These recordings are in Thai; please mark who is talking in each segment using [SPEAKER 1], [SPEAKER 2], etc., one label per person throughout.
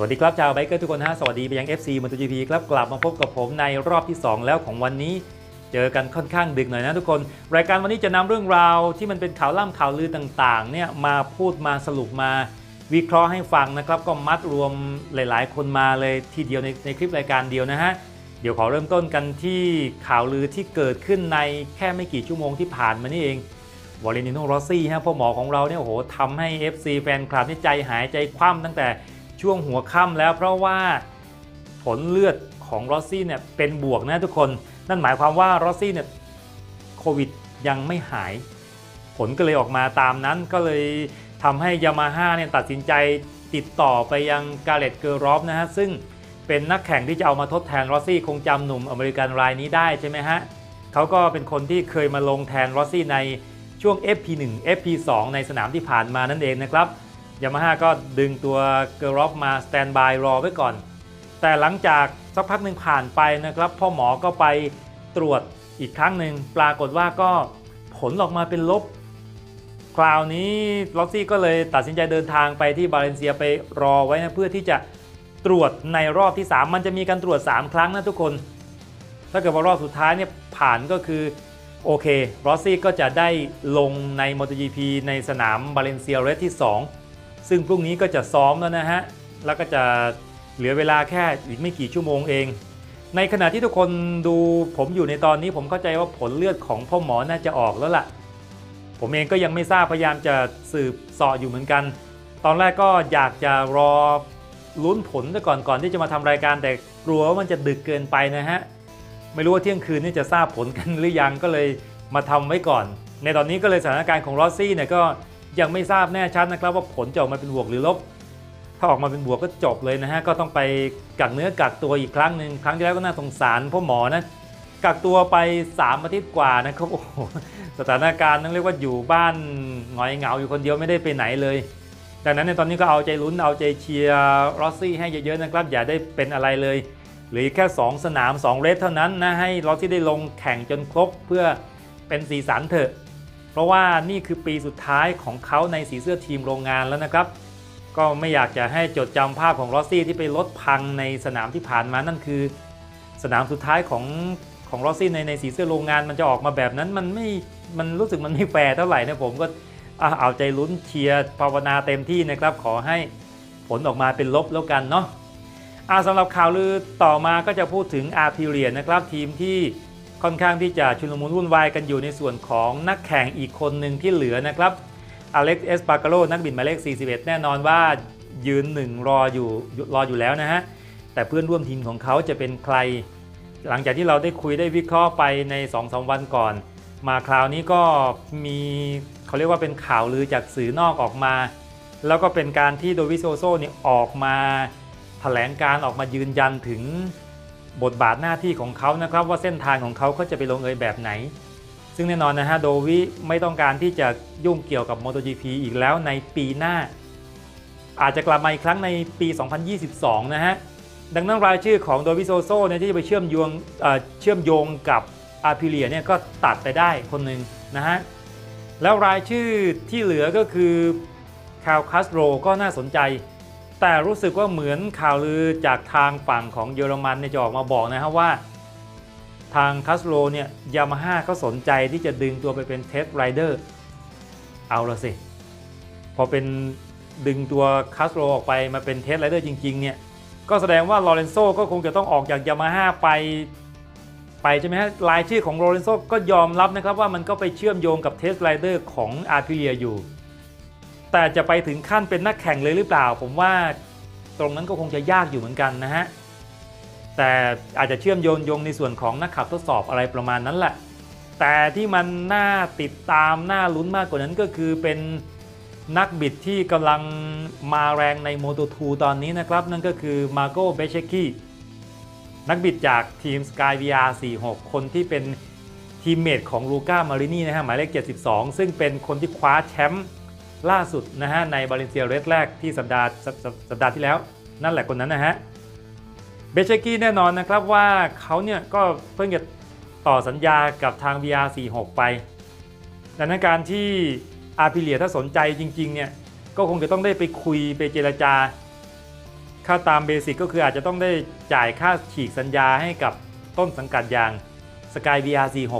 [SPEAKER 1] สวัสดีครับชาวไบเกอร์ทุกคนฮะสวัสดีไปยัง FC ม o t o GP ครับกลับมาพบกับผมในรอบที่ 2 แล้วของวันนี้ เจอกันค่อนข้างดึกหน่อยนะทุกคน รายการวันนี้จะนำเรื่องราวที่มันเป็นข่าวล่ำข่าวลือต่างๆเนี่ยมาพูดมาสรุปมาวิเคราะห์ให้ฟังนะครับก็มัดรวมหลาย ๆ คนมาเลยทีเดียวในในคลิปรายการเดียวนะฮะเดี๋ยวขอเริ่มต้นกันที่ข่าวลือที่เกิดขึ้นในแค่ไม่กี่ชั่วโมงที่ผ่านมานี่เองวอลเลนิโนรอสซี่ฮะพ่อหมอของเราเนี่ยโอ้โหทำให้ FC แฟนคลับนี่ใจหายใจคว่ำตั้งแต่ ช่วงหัวค่ำแล้ว เพราะว่าผลเลือดของรอซี่เนี่ยเป็นบวกนะทุกคน นั่นหมายความว่ารอซี่เนี่ยโควิดยังไม่หาย ผลก็เลยออกมาตามนั้นก็เลยทำให้ยามาฮ่าเนี่ยตัดสินใจติดต่อไปยังกาเลตเกอร์รอฟนะฮะ ซึ่งเป็นนักแข่งที่จะเอามาทดแทนรอซี่คงจำหนุ่มอเมริกันรายนี้ได้ใช่ไหมฮะเขาก็เป็นคนที่เคยมาลงแทนรอซี่ในช่วง FP1 FP2 ในสนามที่ผ่านมานั่นเองนะครับ ยามาฮ่าก็ดึงตัวเกอร์รอฟมาสแตนบายรอไว้ก่อน แต่หลังจากสักพักหนึ่งผ่านไปนะครับพ่อหมอก็ไปตรวจอีกครั้งหนึ่งปรากฏว่าก็ผลออกมาเป็นลบ คราวนี้ล็อสซี่ก็เลยตัดสินใจเดินทางไปที่บาเลนเซียไปรอไว้นะเพื่อที่จะตรวจในรอบที่ 3 มันจะมีการตรวจ 3 ครั้งนะทุกคน ถ้าเกิดว่ารอบสุดท้ายเนี่ยผ่านก็คือโอเครอซี่ก็จะได้ลงใน MotoGP ในสนามบาเลนเซียเรสที่ 2 ซึ่งพรุ่งนี้ก็จะซ้อมแล้วนะฮะ แล้วก็จะเหลือเวลาแค่อีกไม่กี่ชั่วโมงเอง ในขณะที่ทุกคนดูผมอยู่ในตอนนี้ผมเข้าใจว่าผลเลือดของพ่อหมอน่าจะออกแล้วล่ะ ผมเองก็ยังไม่ทราบพยายามจะสืบสาะอยู่เหมือนกัน ตอนแรกก็อยากจะรอลุ้นผลซะก่อนก่อนที่จะมาทำรายการแต่กลัวว่ามันจะดึกเกินไปนะฮะ ไม่รู้ว่าเที่ยงคืนนี่จะทราบผลกันหรือยังก็เลยมาทำไว้ก่อน ในตอนนี้ก็เลยสถานการณ์ของรอซี่เนี่ยก็ ยังไม่ทราบแน่ชัดนะครับว่าผลจะออกมาเป็นบวกหรือลบ ถ้าออกมาเป็นบวกก็จบเลยนะฮะก็ต้องไปกักเนื้อกักตัวอีกครั้งหนึ่งครั้งที่แล้วก็น่าสงสารพ่อหมอนะกักตัวไป 3 อาทิตย์กว่านะครับโอ้โหสถานการณ์ต้องเรียกว่าอยู่บ้านหงอยเหงาอยู่คนเดียวไม่ได้ไปไหนเลยดังนั้นในตอนนี้ก็เอาใจลุ้นเอาใจเชียร์รอสซี่ให้เยอะๆนะครับ อย่าได้เป็นอะไรเลยหรือแค่ 2 สนาม 2 เรสเท่านั้นนะให้รอสซี่ได้ลงแข่งจนครบเพื่อเป็นสีสันเถอะ เพราะว่านี่คือปีสุดท้ายของเขาในสีเสื้อทีมโรงงานแล้วนะครับ ก็ไม่อยากจะให้จดจำภาพของรอสซี่ที่ไปลดพังในสนามที่ผ่านมานั่นคือ สนามสุดท้ายของของรอสซี่ในในสีเสื้อโรงงานมันจะออกมาแบบนั้นมันไม่มันรู้สึกมันไม่แฟร์เท่าไหร่นะผมก็เอาใจลุ้นเชียร์ภาวนาเต็มที่นะครับ ขอให้ผลออกมาเป็นลบแล้วกันเนาะอะสำหรับข่าวลือต่อมาก็จะพูดถึงอาร์พิเรียนะครับทีมที่ ค่อนข้างที่จะชุลมุนวุ่นวายกันอยู่ในส่วนของนักแข่งอีกคนหนึ่งที่เหลือนะครับอเล็กซ์เอสปา a ารโ o นักบินหมายเลข 41 แน่นอนว่ายืนหนึ่งรออยู่รออยู่แล้วนะฮะ แต่เพื่อนร่วมทีมของเขาจะเป็นใคร หลังจากที่เราได้คุยได้วิเคราะห์ไปใน2-3วันก่อน มาคราวนี้ก็มีเขาเรียกว่าเป็นข่าวลือจากสื่อนอกออกมา แล้วก็เป็นการที่โดวิโซโซเนี่ยออกมาแถลงการออกมายืนยันถึง บทบาทหน้าที่ของเขานะครับ ว่าเส้นทางของเขาเขาจะไปลงเอยแบบไหน ซึ่งแน่นอนนะฮะโดวิไม่ต้องการที่จะยุ่งเกี่ยวกับ MotoGP อีกแล้วในปีหน้า อาจจะกลับมาอีกครั้งในปี 2022 นะฮะดังนั้นรายชื่อของโดวิโซโซเนี่ยที่จะไปเชื่อมโยงเชื่อมโยงกับอาพิเลียเนี่ยก็ตัดไปได้คนหนึ่งนะฮะแล้วรายชื่อที่เหลือก็คือคาลคัสโรก็น่าสนใจ แต่รู้สึกว่าเหมือนข่าวลือจากทางฝั่งของเยอรมันเนี่ยจะออกมาบอกนะฮะว่า ทางคัสโรเนี่ยยามาฮ่าก็สนใจที่จะดึงตัวไปเป็นเทสไรเดอร์เอาละสิ พอเป็นดึงตัวคัสโรออกไปมาเป็นเทสไรเดอร์จริง ๆ เนี่ย ก็แสดงว่าลอเรนโซก็คงจะต้องออกจากยามาฮ่าไป ไปใช่ไหมฮะรายชื่อของโลเรนโซก็ยอมรับนะครับว่ามันก็ไปเชื่อมโยงกับเทสไรเดอร์ของอาร์พิเลียอยู่ แต่จะไปถึงขั้นเป็นนักแข่งเลยหรือเปล่า ผมว่าตรงนั้นก็คงจะยากอยู่เหมือนกันนะฮะ แต่อาจจะเชื่อมโยงโยงในส่วนของนักขับทดสอบอะไรประมาณนั้นแหละ แต่ที่มันน่าติดตามน่าลุ้นมากกว่านั้นก็คือเป็นนักบิดที่กำลังมาแรงใน Moto2 ตอนนี้นะครับ นั่นก็คือมาโกเบเชกี้นักบิดจากทีม Sky VR 46 คนที่เป็นทีมเมทของลูก้ามารินีนะฮะหมายเลข 72 ซึ่งเป็นคนที่คว้าแชมป์ ล่าสุดนะฮะในบาเลนเซียเรสแรกที่สัปดาห์สัปดาห์ที่แล้ว นั่นแหละคนนั้นนะฮะเบเชกี้แน่นอนนะครับว่าเขาเนี่ยก็เพิ่งจะต่อสัญญากับทาง VR46 ไป ดังนั้นการที่อาพิเลียถ้าสนใจจริงๆเนี่ยก็คงจะต้องได้ไปคุยไปเจรจา ค่าตามเบสิกก็คืออาจจะต้องได้จ่ายค่าฉีกสัญญาให้กับต้นสังกัดอย่าง Sky VR46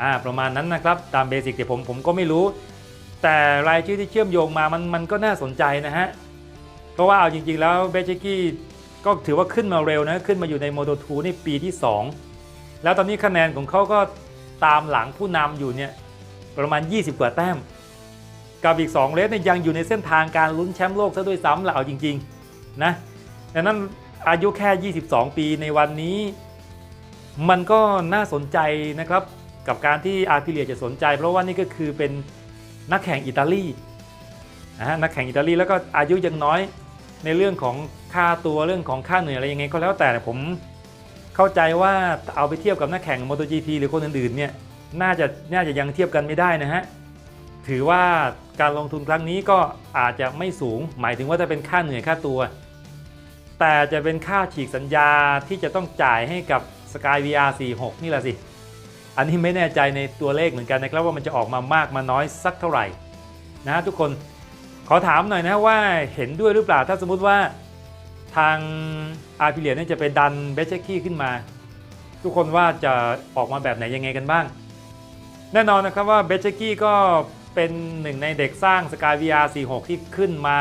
[SPEAKER 1] อ่าประมาณนั้นนะครับ ตามเบสิกเดี๋ยวผมผมก็ไม่รู้ แต่รายชื่อที่เชื่อมโยงมามันมันก็น่าสนใจนะฮะ เพราะว่าเอาจริงๆแล้วเบเชกี้ก็ถือว่าขึ้นมาเร็วนะ ขึ้นมาอยู่ใน Moto 2นี่ปีที่ 2 แล้วตอนนี้คะแนนของเขาก็ตามหลังผู้นำอยู่เนี่ยประมาณ 20 กว่าแต้ม กับอีก 2 เลสเนี่ยยังอยู่ในเส้นทางการลุ้นแชมป์โลกซะด้วยซ้ำละเอาจริงๆนะดังนั้นอายุแค่ 22 ปีในวันนี้ มันก็น่าสนใจนะครับ กับการที่อาร์พิเลียจะสนใจ เพราะว่านี่ก็คือเป็น นักแข่งอิตาลีนะฮะนักแข่งอิตาลีแล้วก็อายุยังน้อยในเรื่องของค่าตัวเรื่องของค่าเหนื่อยอะไรยังไงก็แล้วแต่ผมเข้าใจว่าเอาไปเทียบกับนักแข่ง MotoGP หรือคนอื่นๆเนี่ยน่าจะน่าจะยังเทียบกันไม่ได้นะฮะถือว่าการลงทุนครั้งนี้ก็อาจจะไม่สูง หมายถึงว่าจะเป็นค่าเหนื่อยค่าตัว แต่จะเป็นค่าฉีกสัญญาที่จะต้องจ่ายให้กับ Sky VR 46 นี่แหละสิ อันนี้ไม่แน่ใจในตัวเลขเหมือนกันนะครับว่ามันจะออกมามากมาน้อยสักเท่าไหร่นะฮะทุกคนขอถามหน่อยนะว่าเห็นด้วยหรือเปล่าถ้าสมมุติว่าทางอาร์พิเลียนจะไปดันเบเชกี้ขึ้นมา ทุกคนว่าจะออกมาแบบไหนยังไงกันบ้าง แน่นอนนะครับว่าเบเชกี้ก็เป็นหนึ่งในเด็กสร้าง Sky VR 46 ที่ขึ้นมา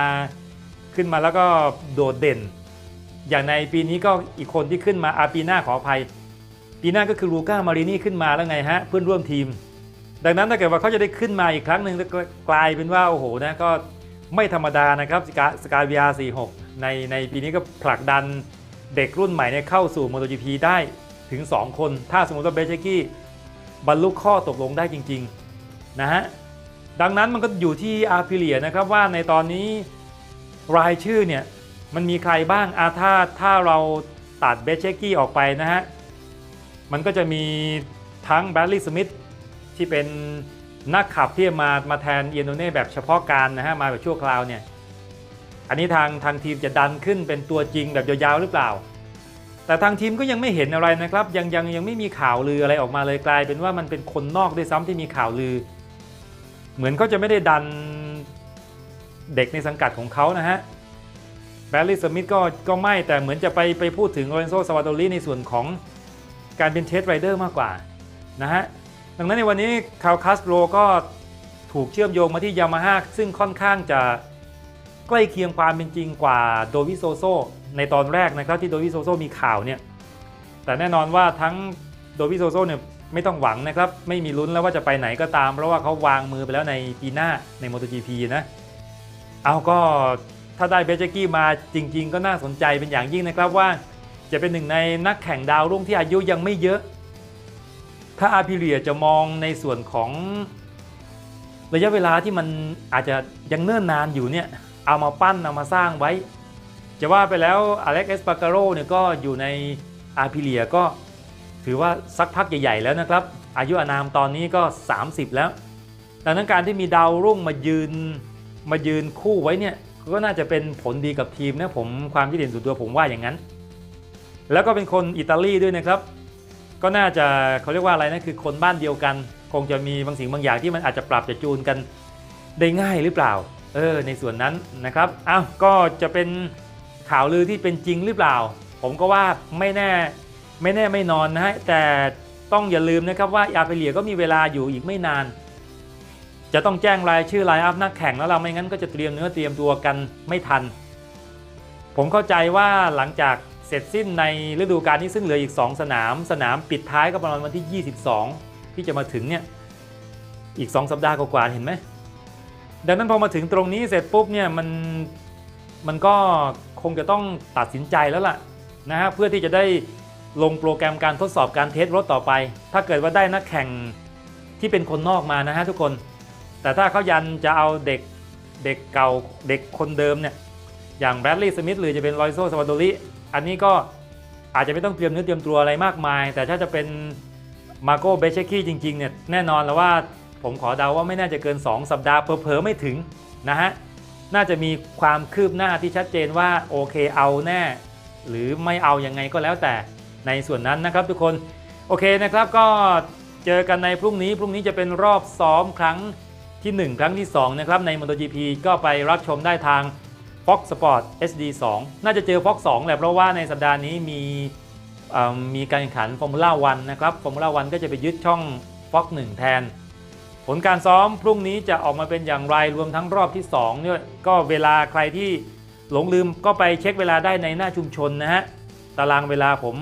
[SPEAKER 1] ขึ้นมาแล้วก็โดดเด่น อย่างในปีนี้ก็อีกคนที่ขึ้นมาอาปีหน้าขออภัย ปีหน้าก็คือลูก้ามารินี่ขึ้นมาแล้วไงฮะเพื่อนร่วมทีม ดังนั้นถ้าเกิดว่าเขาจะได้ขึ้นมาอีกครั้งหนึ่งจะกลายเป็นว่าโอ้โหนะก็ไม่ธรรมดานะครับสกาสกา VR 46ในในปีนี้ก็ผลักดันเด็กรุ่นใหม่เนี่ยเข้าสู่ MotoGP ได้ถึง 2 คน ถ้าสมมติว่าเบเชกี้บรรลุข้อตกลงได้จริงๆนะฮะดังนั้นมันก็อยู่ที่อาร์พิเลียนะครับว่าในตอนนี้รายชื่อเนี่ยมันมีใครบ้างอาถ้าถ้าเราตัดเบเชกี้ออกไปนะฮะ มันก็จะมีทั้งแบดลี่สมิธที่เป็นนักขับที่มามาแทนเอียโนเน่แบบเฉพาะการนะฮะมาแบบชั่วคราวเนี่ยอันนี้ทางทางทีมจะดันขึ้นเป็นตัวจริงแบบยาวๆหรือเปล่า แต่ทางทีมก็ยังไม่เห็นอะไรนะครับ ยังยังยังไม่มีข่าวลืออะไรออกมาเลยกลายเป็นว่ามันเป็นคนนอกด้วยซ้ำที่มีข่าวลือ เหมือนเขาจะไม่ได้ดันเด็กในสังกัดของเขานะฮะแบลลี่สมิธก็ก็ไม่แต่เหมือนจะไปไปพูดถึงโรนโซซาวาโดรีในส่วนของ การเป็นเทสไรเดอร์มากกว่านะฮะดังนั้นในวันนี้คาร์คัสโรก็ถูกเชื่อมโยงมาที่ยามาฮ่าซึ่งค่อนข้างจะใกล้เคียงความเป็นจริงกว่าโดวิโซโซในตอนแรกนะครับที่โดวิโซโซมีข่าวเนี่ยแต่แน่นอนว่าทั้งโดวิโซโซเนี่ยไม่ต้องหวังนะครับไม่มีลุ้นแล้วว่าจะไปไหนก็ตาม เพราะว่าเขาวางมือไปแล้วในปีหน้าใน MotoGP นะเอาก็ถ้าได้เบเจกี้มาจริง ๆ ก็น่าสนใจเป็นอย่างยิ่งนะครับว่า จะเป็นหนึ่งในนักแข่งดาวรุ่งที่อายุยังไม่เยอะ ถ้าอาพิเลียจะมองในส่วนของระยะเวลาที่มันอาจจะยังเนิ่นนานอยู่เนี่ยเอามาปั้นเอามาสร้างไว้ จะว่าไปแล้วอเล็กเอสปาการโรเนี่ยก็อยู่ในอาพิเลียก็ถือว่าสักพักใหญ่ ๆ แล้วนะครับ อายุอานามตอนนี้ก็ 30 แล้วดังนั้นการที่มีดาวรุ่งมายืนมายืนคู่ไว้เนี่ยก็น่าจะเป็นผลดีกับทีมนะผมความคิดเห็นส่วนตัวผมว่าอย่างนั้น แล้วก็เป็นคนอิตาลีด้วยนะครับ ก็น่าจะเขาเรียกว่าอะไรนะคือคนบ้านเดียวกัน คงจะมีบางสิ่งบางอย่างที่มันอาจจะปรับจะจูนกันได้ง่ายหรือเปล่า เออ ในส่วนนั้นนะครับอ้าวก็จะเป็นข่าวลือที่เป็นจริงหรือเปล่า ผมก็ว่าไม่แน่ไม่แน่ไม่นอนนะฮะแต่ต้องอย่าลืมนะครับว่าอาเปเลียก็มีเวลาอยู่อีกไม่นาน จะต้องแจ้งรายชื่อไลน์อัพนักแข่งแล้วเราไม่งั้นก็จะเตรียมเนื้อเตรียมตัวกันไม่ทัน ผมเข้าใจว่าหลังจาก เสร็จสิ้นในฤดูกาลนี้ซึ่งเหลืออีก 2 สนาม สนามปิดท้ายก็ประมาณวันที่ 22 ที่จะมาถึงเนี่ยอีก 2 สัปดาห์กว่าๆเห็นไหมดังนั้นพอมาถึงตรงนี้เสร็จปุ๊บเนี่ยมันมันก็คงจะต้องตัดสินใจแล้วล่ะนะฮะเพื่อที่จะได้ลงโปรแกรมการทดสอบการเทสรถต่อไป ถ้าเกิดว่าได้นักแข่งที่เป็นคนนอกมานะฮะทุกคน แต่ถ้าเขายันจะเอาเด็กเด็กเก่าเด็กคนเดิมเนี่ยอย่างแบรดลีย์สมิธหรือจะเป็นลอยโซสวาโดริ อันนี้ก็อาจจะไม่ต้องเตรียมเนื้อเตรียมตัวอะไรมากมาย แต่ถ้าจะเป็นมาโกเบเชคีจริงๆเนี่ยแน่นอนแล้วว่าผมขอเดาว่าไม่น่าจะเกิน 2 สัปดาห์เผลอๆไม่ถึงนะฮะน่าจะมีความคืบหน้าที่ชัดเจนว่าโอเคเอาแน่ หรือไม่เอายังไงก็แล้วแต่ในส่วนนั้นนะครับทุกคนโอเคนะครับก็เจอกันในพรุ่งนี้พรุ่งนี้จะเป็นรอบซ้อมครั้งที่ 1 ครั้งที่ 2 นะครับใน MotoGP ก็ไปรับชมได้ทาง Fox Sport SD 2 น่าจะเจอ Fox 2แหละเพราะว่าในสัปดาห์นี้มีมีการแข่งขัน Formula 1นะครับ Formula 1ก็จะไปยึดช่อง Fox 1 แทน ผลการซ้อมพรุ่งนี้จะออกมาเป็นอย่างไรรวมทั้งรอบที่2เนี่ยก็เวลาใครที่หลงลืมก็ไปเช็คเวลาได้ในหน้าชุมชนนะฮะตารางเวลาผม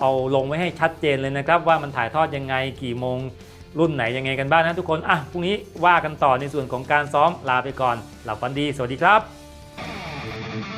[SPEAKER 1] เอาลงไว้ให้ชัดเจนเลยนะครับ ว่ามันถ่ายทอดยังไงกี่โมงรุ่นไหนยังไงกันบ้างนะทุกคนอะพรุ่งนี้ว่ากันต่อในส่วนของการซ้อมลาไปก่อนหลับฝันดี สวัสดีครับ Thank you.